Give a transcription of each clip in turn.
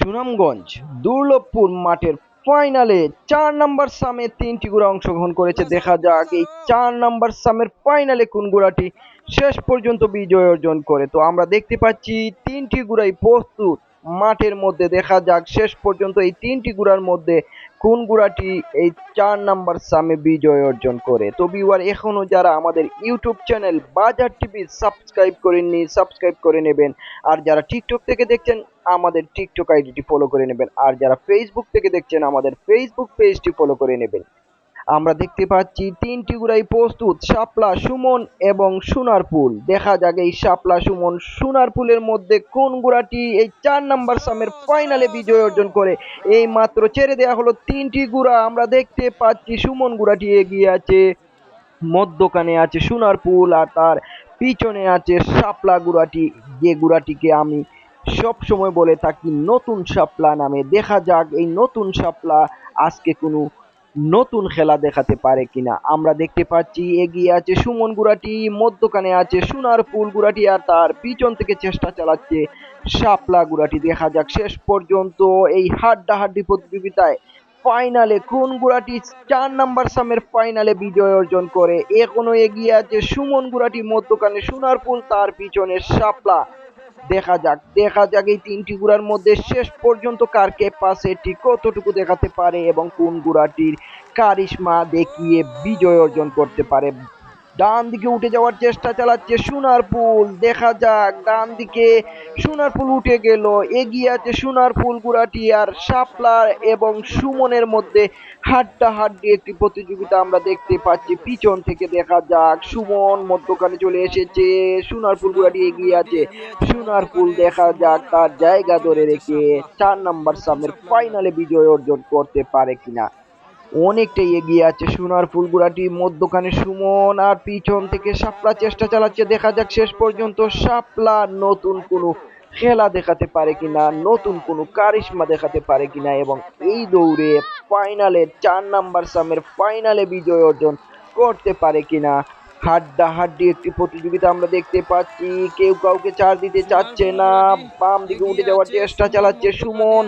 সুনামগঞ্জ, দুর্লভপুর মাঠের ফাইনালে চার নাম্বার সামে তিনটি গুড়া অংশগ্রহণ করেছে। দেখা যাক এই চার নাম্বার সামের ফাইনালে কোন গুড়াটি শেষ পর্যন্ত বিজয় অর্জন করে। তো আমরা দেখতে পাচ্ছি তিনটি গুড়াই প্রস্তুত মাঠের মধ্যে। দেখা যাক শেষ পর্যন্ত এই তিনটি গুড়ার মধ্যে কোন গুড়াটি এই চার নাম্বার সামে বিজয় অর্জন করে? তো বিওয়ার এখনও যারা আমাদের YouTube channel Bazar TV subscribe করেননি, সাবস্ক্রাইব করে নেবেন। আর যারা টিকটক থেকে দেখছেন, আমাদের টিকটক আইডিটি ফলো করে নেবেন। আর যারা ফেসবুক থেকে দেখছেন, আমাদের ফেসবুক পেজটি ফলো করে নেবেন। আমরা দেখতে পাচ্ছি তিনটি গুড়াই প্রস্তুত, শাপলা, সুমন এবং সোনারপুল দেখা যাক এই শাপলা, সুমন সোনারপুলের মধ্যে কোন গুড়াটি এই চার নাম্বার সামের ফাইনালে বিজয় অর্জন করে। এই মাত্র ছেড়ে দেওয়া হলো তিনটি গুড়া। আমরা দেখতে পাচ্ছি সুমন গুড়াটি এগিয়ে আছে, মধ্যখানে আছে সোনারপুল আর তার পিছনে আছে শাপলা গুড়াটি। যে গুড়াটিকে আমি সব সময় বলে থাকি নতুন শাপলা নামে। দেখা যাক এই নতুন শাপলা আজকে কোনো নতুন খেলা দেখাতে পারে কিনা? আমরা দেখতে পাচ্ছি এগিয়ে আছে সুমন গুড়াটি, মধ্যখানে আছে সোনার ফুল গুড়াটি আর তার পিছন থেকে চেষ্টা চালাচ্ছে শাপলা গুড়াটি। দেখা যাক শেষ পর্যন্ত এই হাড্ডাহাড্ডি প্রতিযোগিতায় ফাইনালে কোন গুড়াটি চার নাম্বার সামের ফাইনালে বিজয় অর্জন করে। এখনও এগিয়ে আছে সুমন গুড়াটি, মধ্যখানে সোনার ফুল, তার পিছনে শাপলা। দেখা যাক দেখা যাক এই তিনটি গুড়ার মধ্যে শেষ পর্যন্ত কার ক্যাপাসিটি কতটুকু দেখাতে পারে এবং কোন গুড়াটির কারিশমা দেখিয়ে বিজয় অর্জন করতে পারে। ডান দিকে উঠে যাওয়ার চেষ্টা চালাচ্ছে সোনারপুল। দেখা যাক ডান দিকে সোনারপুল উঠে গেল। এগিয়ে আছে সোনারপুল গুড়াটি আর শাপলার এবং সুমনের মধ্যে হাড্ডা হাড্ডি একটি প্রতিযোগিতা আমরা দেখতে পাচ্ছি। পিছন থেকে দেখা যাক, সুমন মধ্যখানে চলে এসেছে, সোনারপুল, গুড়াটি এগিয়ে আছে। সোনারপুল দেখা যাক তার জায়গা ধরে রেখে চার নাম্বার সামের ফাইনালে বিজয় অর্জন করতে পারে কিনা। অনেকটাই এগিয়ে আছে সোনার ফুলগুড়াটি। মধ্যখানে সুমন আর পিছন থেকে শাপলা চেষ্টা চালাচ্ছে। দেখা যাক শেষ পর্যন্ত শাপলা নতুন কোনো খেলা দেখাতে পারে কিনা, নতুন কোনো কারিশমা দেখাতে পারে কিনা এবং এই দৌড়ে ফাইনালে চার নাম্বার সামের ফাইনালে বিজয় অর্জন করতে পারে কিনা। হাড্ডা হাড্ডি একটি প্রতিযোগিতা আমরা দেখতে পাচ্ছি। কেউ কাউকে চার দিতে চাচ্ছে না। বাম দিকে উঠে যাওয়ার চেষ্টা চালাচ্ছে সুমন।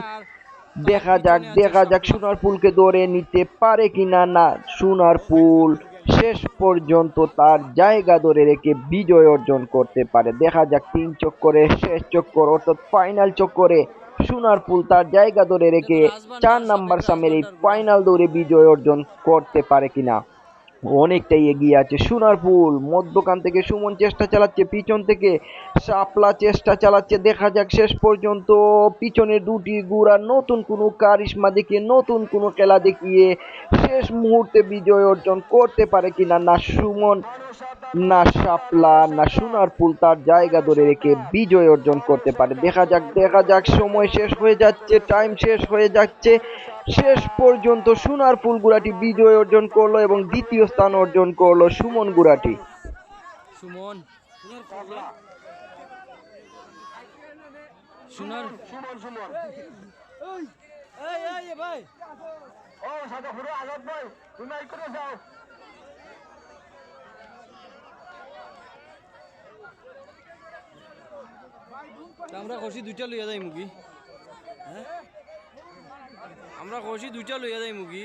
দেখা যাক দেখা যাক সোনার পুলকে ধরে নিতে পারে কিনা না সোনার পুল শেষ পর্যন্ত তার জায়গা ধরে রেখে বিজয় অর্জন করতে পারে। দেখা যাক তিন চক্করে, শেষ চক্কর, অর্থাৎ ফাইনাল চক্করে সোনার পুল তার জায়গা ধরে রেখে চার নাম্বার সামের এই ফাইনাল দৌড়ে বিজয় অর্জন করতে পারে কিনা। অনেকটাই এগিয়ে আছে। সোনারপুল মধ্যখান থেকে সুমন চেষ্টা চালাচ্ছে, পিছন থেকে সাপলা চেষ্টা চালাচ্ছে। দেখা যাক শেষ পর্যন্ত পিছনে দুটি গুড়া, নতুন কোনো কারিশমা দেখিয়ে, নতুন কোনো খেলা দেখিয়ে শেষ মুহূর্তে বিজয় অর্জন করতে পারে কিনা না। সুমন না শাপলা না সোনারপুল তার জায়গা ধরে রেখে বিজয় অর্জন করতে পারে। দেখা যাক দেখা যাক সময় শেষ হয়ে যাচ্ছে টাইম শেষ হয়ে যাচ্ছে। শেষ পর্যন্ত সোনার ফুল গুড়াটি বিজয় অর্জন করল এবং দ্বিতীয় স্থান অর্জন করল সুমন গুড়াটি। সুমন। সোনার সুমন সুমন এই এই ভাই। ও সাদা পুরো আজাদ ভাই তুমি করে যাও। আমরা কষি দুইটা লইয়া যাই মুগি। হ্যাঁ? আমরা কষি দুইটা লইয়া যাই মুগি।